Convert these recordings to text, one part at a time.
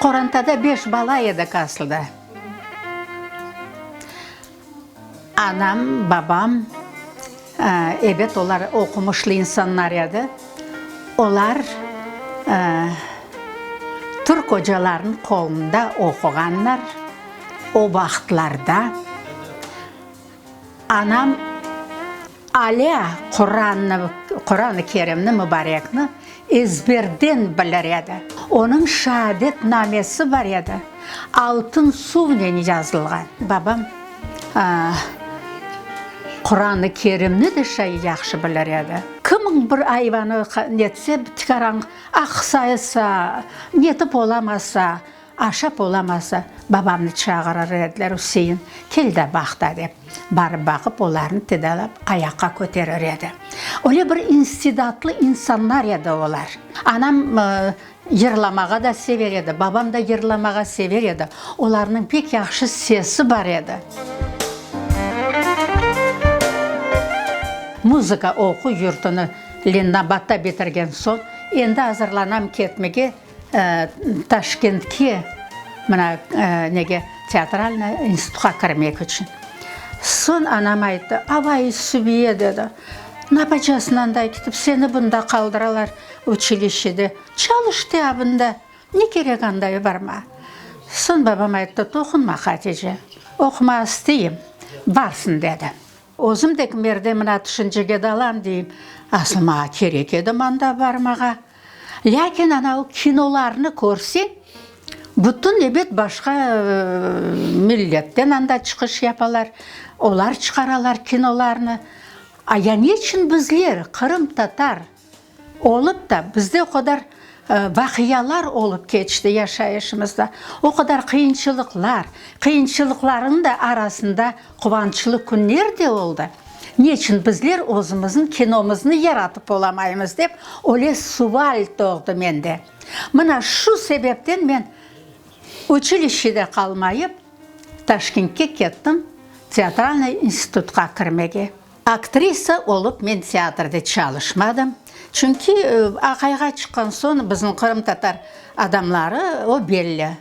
Біз Қорантада беш бала едік асылда. Анам, бабам, ә, evet олар оқымышлы insanlar еді. Олар ә, Türk hocaların қолында оқығанlar. O вақытларда анам Аля Құранны, Құраны Керімні Мүбарекні ezberden bilir еді. Оның шahadет намесі бар еді. Алтын сумен жазылған. Бабам Құраны Керімні де шай жақшы білер еді. Кімің бір айваны нетсе, тікараң ақсайса, нетіп оламаса, ашап оламаса, бабамны чағырыр еділер Үсейін, келді бақта деп. Барып бақып, оларын тедалап, аяққа көтерер еді. Оле бір инстидатлы инсандар еді олар. Анам йырламаға да север еді, бабам да йырламаға север еді. Оларның пек яқшы сесі бар еді. музыка оқу yurtunu Леннабатта бітірген соң енді азырланам кетмеге Ташкентке мына ә, неге театральный институтқа кірмек үшін. Сон анам айтты абай сүбие деді. Напачасынан кетіп сені бұнда қалдыралар училищеде. Де абында не керек андай барма сон бабам айтты тоқынма хатиже оқыма істейім барсын деді. Өзім де кімерде мына түшінжеге далам деймін асыл маған керек еді манда бармаға ләкин анау киноларны көрсең бүтін ebet башқа ә, миллеттен анда чықыш япалар олар шығаралар киноларны а я нечін біздер қырым татар олып та бізде о қадар ә, вақиялар олып кетішті яшайышымызда о қадар қиыншылықлар қиыншылықлардың да арасында қуанчылы күндер де олды нечін біздер өзіміздің киномызды яратып оламаймыз деп оле суваль тоғды менде мына шу себептен мен училищеде қалмайып ташкентке кеттім театральный институтқа кірмеге актриса олып мен театрда çalışмадым чүнки ақайға шыққан соң біздің қырым татар адамлары о белі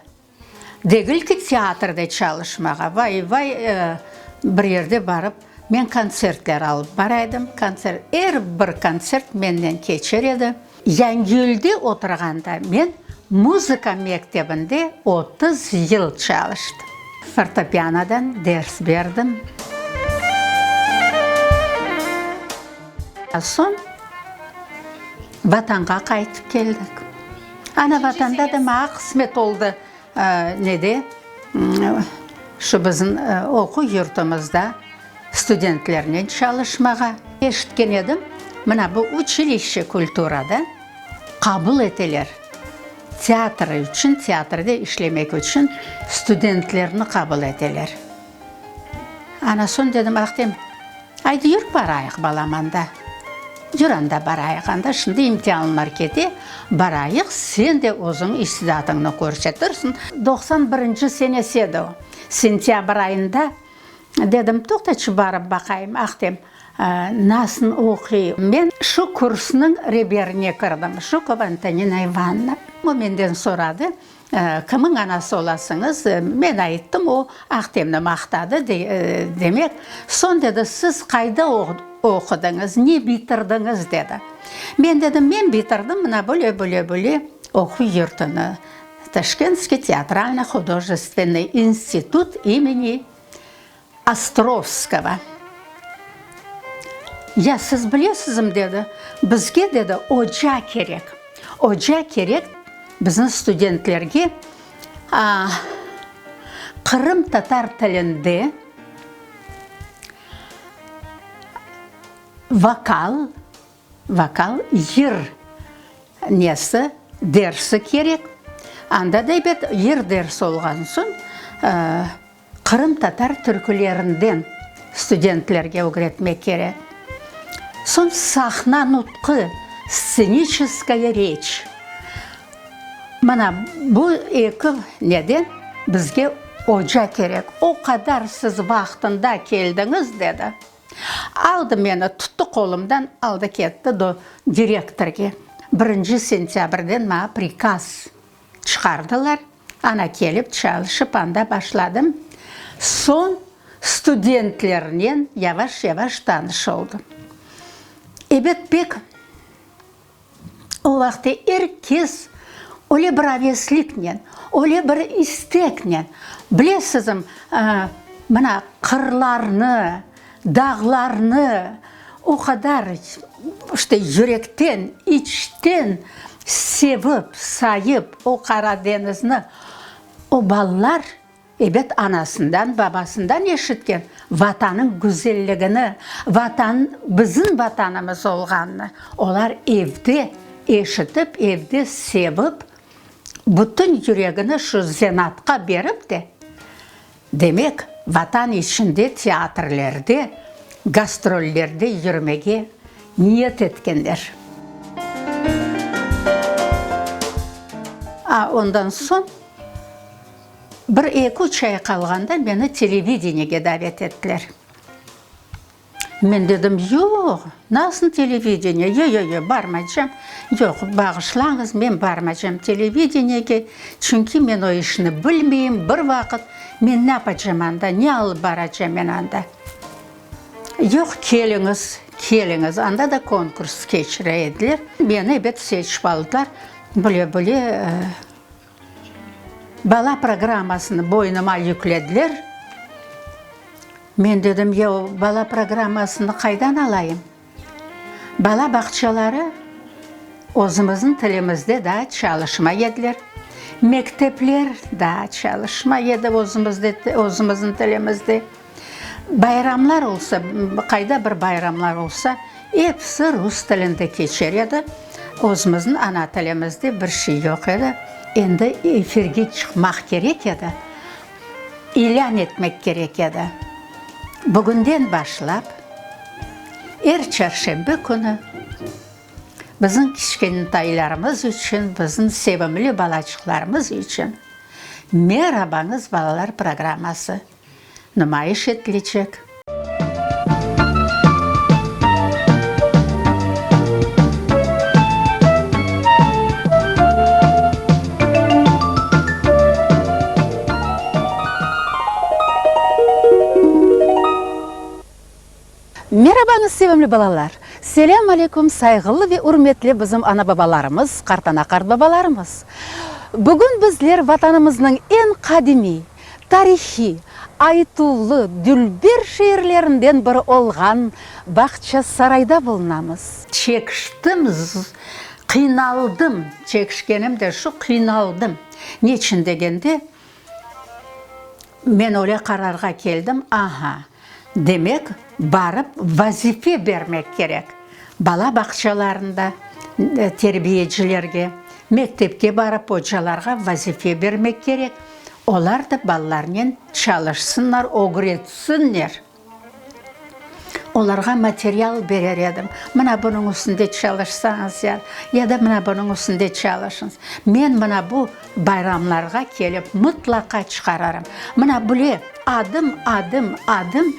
дегіл ки театрда çalışмаға вай вай ә, бір жерде барып мен концерттер алып барайдым концерт әр бір концерт менен кечер еді Яңгелде отырғанда мен музыка мектебінде 30 жыл çalıştım. Фортепианодан дерс бердім. Соң ватанға қайтып келдік. Ана ватанда да маған oldu ә, неде шу біздің ә, оқу студенттерінен çalışmaға ешіткен едім мына бұл училище культурада қабыл етелер. Театры үшін театрда ішлемек үшін студенттеріні қабыл етелер. Ана сон дедім ақтем айды жүр барайық балам анда. Жүр анда барайық анда шынды имтиханлар кете барайық сен де өзің истидатыңны көрсетірсің 91 сенесі еді ол. Сентябрь айында дедім тоқташы барып бақайым ақтем ә, насын оқи мен шу курсының реберіне кірдім. Шукова антонина ивановна о менден сұрады ә, кімнің анасы оласыңыз? Мен айттым о ақтемді мақтады ә, демек сон деді сіз қайда оқ- оқыдыңыз не бітірдіңіз деді. Мен дедім мен бітірдім мына бөле бөле бөле оқу yurtыны Ташкентский театрально художественный институт имени Островского. Я сіз білесізім деді, бізге деді оча керек. Оча керек біздің студенттерге а, қырым татар тілінде вокал, вокал, йыр несі, дерсі керек. Анда да бет йыр дерсі болған соң, ә, қырым татар түркілерінден студенттерге өгретмек керек. Сон сахна нутқы, сценическая речь. Мына бұл екі неден бізге ожа керек. О қадар сіз вақытында келдіңіз деді. Алды мені тұтты қолымдан, алды кетті до директорге. Бірінші сентябрден ма приказ шығардылар. ана келіп çalışıp анда башладым сон студенттерінен яваш яваш таныш болдым эбет бек ол вақытта эркес оле бір оле бір истекнен. Білесізім ә, мына қырларны дағларны о қадар жүректен içten sevіп сайып о қара о балалар эбет анасынан бабасынан ешіткен ватаның güzelligini ватан біздің ватанымыз болғанын олар евде ешітіп евде севіп бүтін жүрегіні шу зенатқа беріп те демек ватан ішінде театрлерде гастрольдерде жүрмеге ниет еткендер а ондан соң бір екі үш ай қалғанда мені телевидениеге дәвет еттілер мен дедім жоқ насын телевидение е е е бармайчам жоқ бағышлаңыз мен бармайчам телевидениеге чүнки мен ой ішіні білмеймін бір вақыт мен не апачам анда не алып барачам мен анда жоқ келіңіз келіңіз анда да конкурс кешіреді мені бет seçip алдылар біле біле бала программасын бойныма yüklediler. Мен дедім е бала программасını қайдан алайын бала бақшалары өзіміздің тілімізде да çalışmayediler мектеплер да çalışmayedi өзімізде өзіміздің тілімізде bayramlar olsa қайда бір bayramlar olsa hepsi rus тілінде кешереді өзіміздің ана тілімізде бір şey жоқ еді енді эфирге шықмақ керек еді илян етмек керек еді бүгінден башлап әр чаршембі күні біздің кішкентайларымыз үшін біздің севімлі балачықларымыз үшін мерабаңыз балалар программасы нумайыш етілечек Merhabаңыз sevimli балалар. Селям алейкум сайғылы ве үрметлі біздің ана бабаларымыз, қартана қарт бабаларымыз. Бүгін біздер ватанымыздың ең қадими, тарихи, айтулы, дүлбер шейірлерінден бір олған бақча сарайда болынамыз. чекіштім з- қиналдым чекішкенім де шу қиналдым не үшін дегенде мен олай қарарға келдім аха демек барып вазифе бермек керек. Бала бақшаларында тербиешілерге мектепке барып hocalarga вазифе бермек керек. Олар да балалармен çalışsınlar огретсіннер оларға материал берер едім. Мына бұның үстінде çalışсаңыздар я да мына бұның үстінде çalışыңыз мен мына бұл байрамларға келіп мұтлақа шығарарым. Мына біле адым адым адым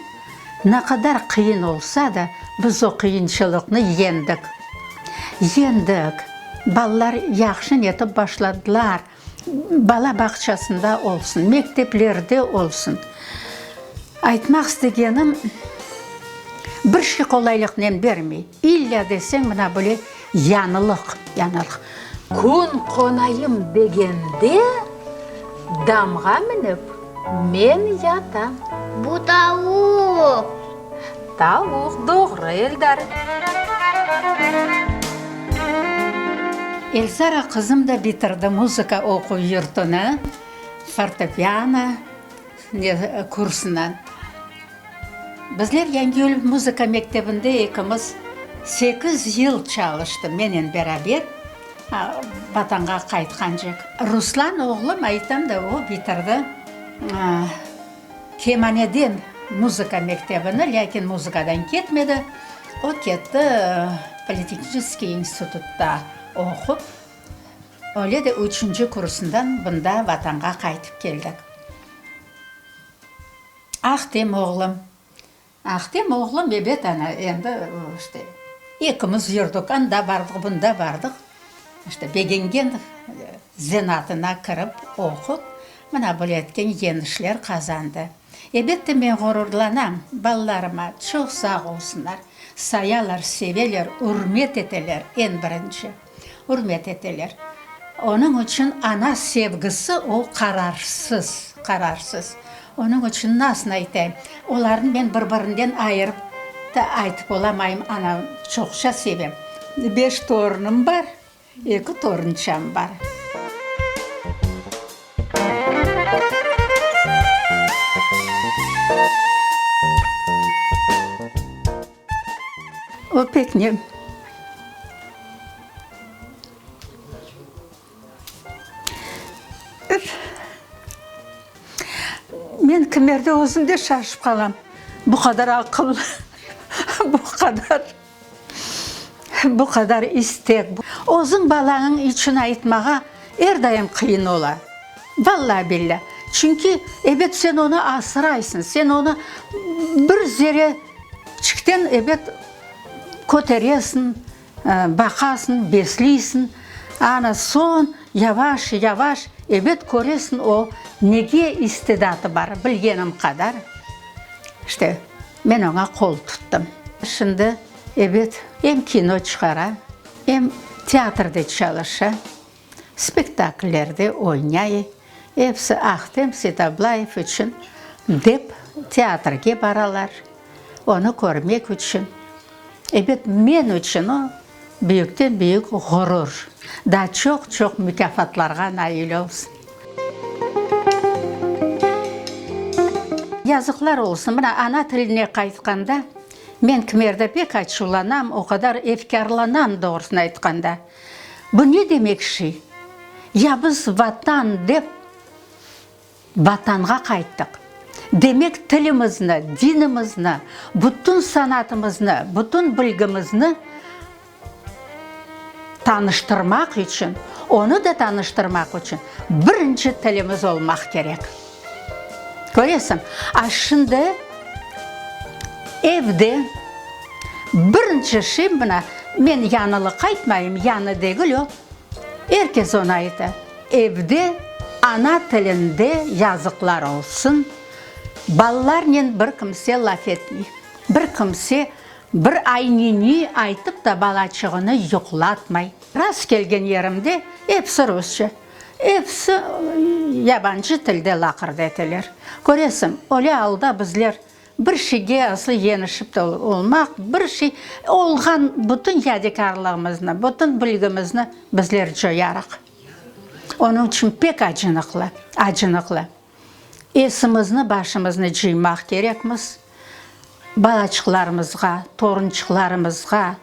ne kadar қиын olsa да біз о қиыншылықны ендік ендік балалар яқшы нетіп башладылар бала бақшасында olsun мектеплерде olsun. Айтмақ істегенім бір şey қолайлық нем бермей illa десең мына біле янылық янылық күн қонайым дегенде дамға мініп мен Bu tavuk. тауық doğru елдар Эльзара қызым да бітірді музыка оқу yurtunu фортепиано курсынан. Bizler Яңгөл музыка мектебінде екіміз 8 yıl çalıştı менен beraber а, ватанға қайтқан жек. Руслан оғлым айтам да о бітірді Кеманеден музыка мектебini, ләкин музыкадан кетмеді. О кетті э, политехнический институтта оқып, Оле де үшінші курсындан бұнда ватанға қайтып келдік. Ақтем оғлым. Ақтем оғлым ебет ана енді işte, екіміз жүрдік, анда бардық, бұнда бардық. бегенген зенатына кіріп оқып, мына бұл еткен енішлер қазанды Elbette мен ғұрырланам балаларыма çok sağ olsunlar. Sayalar, seveler, hürmet eteler en birinci. Hürmet eteler. Onun için ana sevgisi o kararsız, kararsız. Onun için nasıl aytayım? Onların ben bir-birinden ayırıp da aytıp olamayım. Ana çokça sevem. Beş torunum var, iki torunçam var. Pek ne? Üf. Men kimerde özümde şaşıp kalam. Bu kadar akıl, bu kadar bu kadar istek. Ozun balanın için aytmağa her daim kıyın ola. Vallahi billah. Çünkü evet sen onu asıraysın. Sen onu bir e, bakarsın, besleysin. Ana son yavaş yavaş evet görüyorsun o nege istidatı var bilgenim kadar. İşte ben ona kol tuttum. Şimdi evet hem kino çıkara hem tiyatrda çalışa, spektakllerde oynayı. Hepsi Ahtem Sitablayev için dep tiyatrga baralar. Onu görmek için. O büyükten büyük gurur. Da çok çok mükafatlarga nail olsun. Yazıklar olsun. Buna ana tiline qaytqanda men kimerde pek açılanam, o kadar efkarlanam doğrusunu aytqanda. Bu ne demek şey? Ya biz vatan dep vatanға қайттық. Демек тілімізні, дінімізні, бүтін санатымызны, бүтін білгімізні таныштырмақ үшін, оны да таныштырмақ үшін бірінші тіліміз olmaq керек. Көресің, а şimdi evde бірінші şey мына мен yanılık айтмайым, яны дегіл о. Herkes onu aytı. Evde ana tilinde yazıklar olsun. Балаларнен бір кімсе лаф етмей. Бір кімсе бір айнини айтып та балачығыны юқлатмай. Раз келген yerimde hepsi Rusça. Hepsi yabancı tilde laqırdı ettiler. Көресің, оле алда bizler bir şeyge aslı yenişip de olmak, bir şey olgan bütün yadikarlığımızını, bütün bilgimizni bizler joyarıq. Onun için pek acınıklı, acınıklı. Esimizni başımızını jiymaq kerakmiz. Balaçıqlarımızға, torunçuqlarımızға,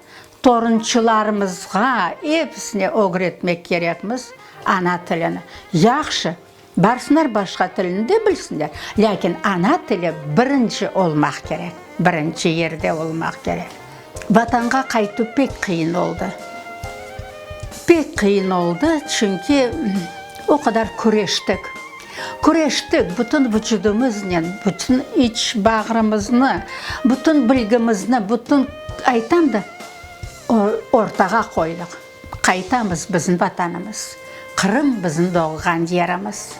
torunçularımızға hepsine öğretmek kerakmiz ana tilini. Yaxşı, barsınlar başqa tilini de bilsinler. Lakin ana tili birinci olmaq kerak. Birinci yerde olmaq kerak. Vatanға qaytу pek qiyin oldu. Pek qiyin oldu çünkü o kadar bütün vücudumuzla, bütün iç bağrımızını, bütün bilgimizni, bütün aytam da or- ortaga koyduk. Qaytamiz bizim vatanımız. Kırım bizim doğgan yerimiz.